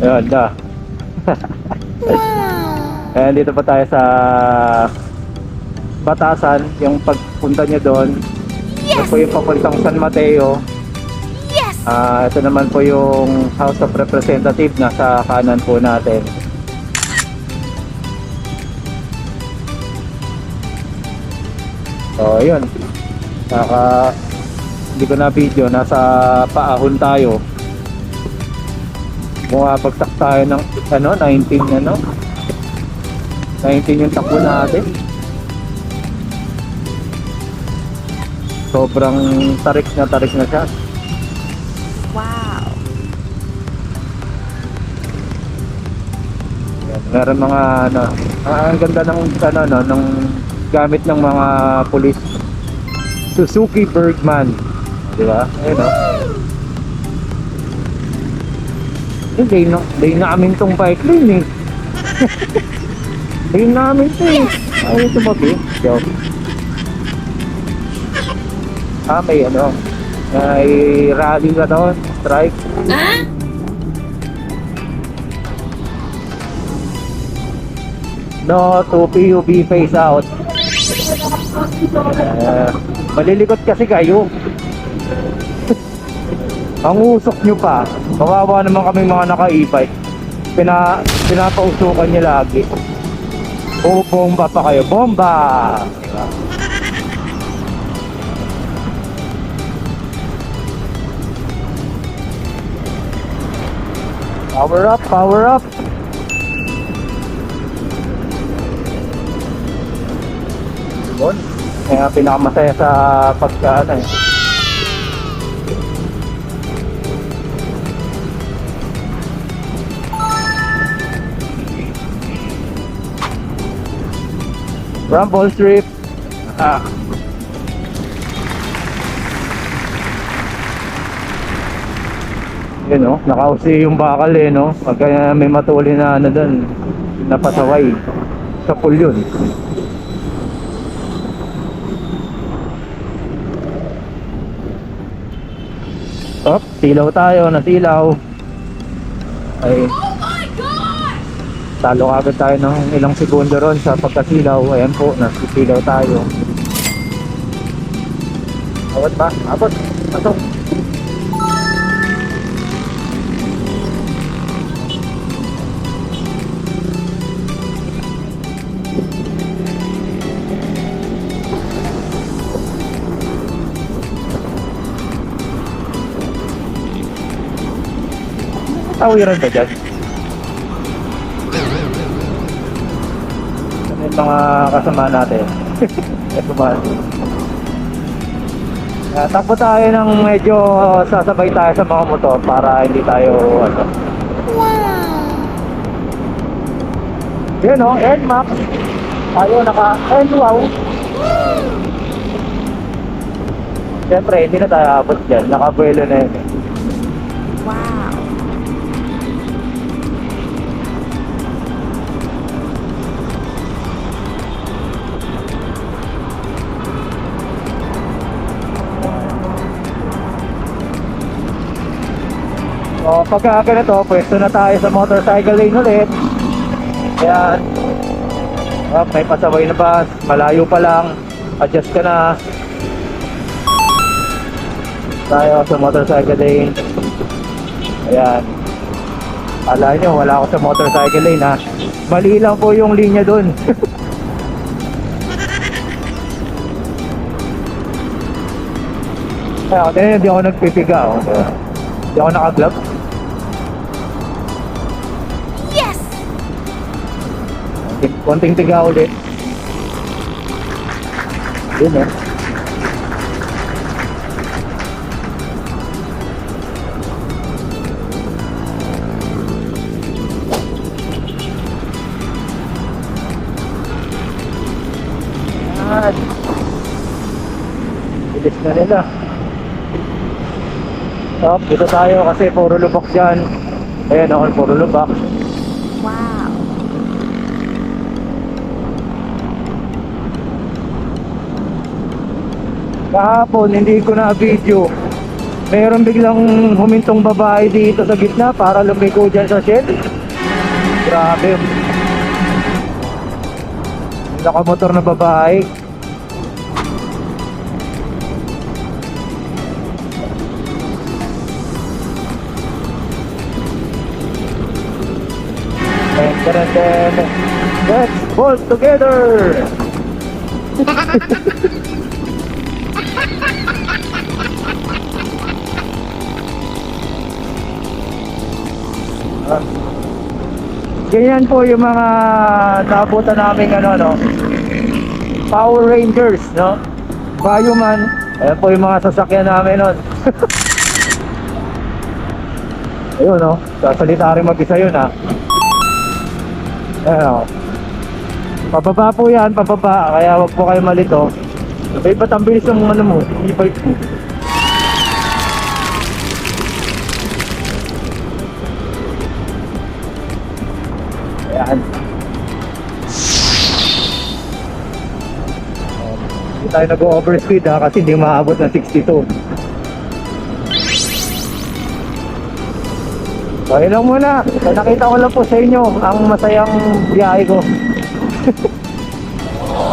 Ayun, da. Ayan, dito pa tayo sa Batasan, yung pagpunta nyo doon. Ito po yung papuntang San Mateo. Yes! Ah, ito naman po yung House of Representative nasa kanan po natin. So, yun. Naka hindi ko na video, nasa paahon tayo. Bumabagsak tayo ng ano, 19 ano? 19 yung takbo natin. Sobrang tarik na tarik na siya. Wow! Meron mga ano, ah, ang ganda ng ano no, ng gamit ng mga pulis. Suzuki Bergman. Di ba? Ayun oh. Hindi na, hindi namin tong bike lane eh. Hindi namin to eh. Ay, tumabi. Joke. Ah, may ano, may rally ka doon, strike. No to PUB face out. Eh, malilikot kasi kayo. Ang usok nyo pa. Kawawa naman kami mga naka-e-bike. Pina, pinapausukan nyo lagi. O bomba pa kayo. Bomba! Power up, power up! Yun. Kaya pinakamasaya sa pagka ano eh. Rumble strip. Ah. Yun no, nakausi yung bakal eh no. Pagka may matuli na ano doon, napasaway. Sa pool yun. Op, silaw tayo, nasilaw. Ay. Talo agad tayo ng ilang segundo ron sa pagkasilaw. Ayan po, nasisilaw tayo. Awat ba? Abot. Pasok. Tawiran ba dyan? Yung mga kasama natin? Ito ba? Uh, takbo tayo ng medyo sasabay tayo sa mga motor para hindi tayo ano. Wow! Yun o, end map. Tayo naka end wow. Siyempre, hindi na tayo abot dyan. Nakabuelo na yun. Wow! So, pagka ganito, pwesto na tayo sa motorcycle lane ulit. Ayan. Oh, may pasaway na bus. Malayo pa lang. Adjust ka na. Tayo sa motorcycle lane. Ayan. Kala nyo, wala ako sa motorcycle lane ha. Mali lang po yung linya dun. Kaya ako, hindi ako nagpipiga. Oh. Hindi ako naka-glove. Konting tiga ulit. Yun eh. Yan. Na nila. Stop, dito tayo kasi puro lubak dyan. Ayan ako, puro lubak. Wow! Kahapon, hindi ko na video. Mayroon biglang humintong babae dito sa gitna para lumiko dyan sa shed. Grabe. Nakamotor na babae. And then, let's bolt together! Ah. Ganyan po yung mga nabutan namin ano no. Power Rangers, no? Bioman. Ayan po yung mga sasakyan namin nun. Ayun, no? Sasalita rin mag-isa yun, ha? Ayan, no? Pababa po yan, pababa. Kaya wag po kayo malito. Sabay ba't ang bilis ng ano mo? E-bike mo? Ayan. Hindi tayo nag-overspeed ha kasi hindi maabot ng 62. So yun lang muna. So, nakita ko lang po sa inyo ang masayang biyahe ko.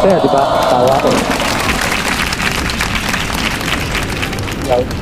Kaya di ba? Tawa ko. Right.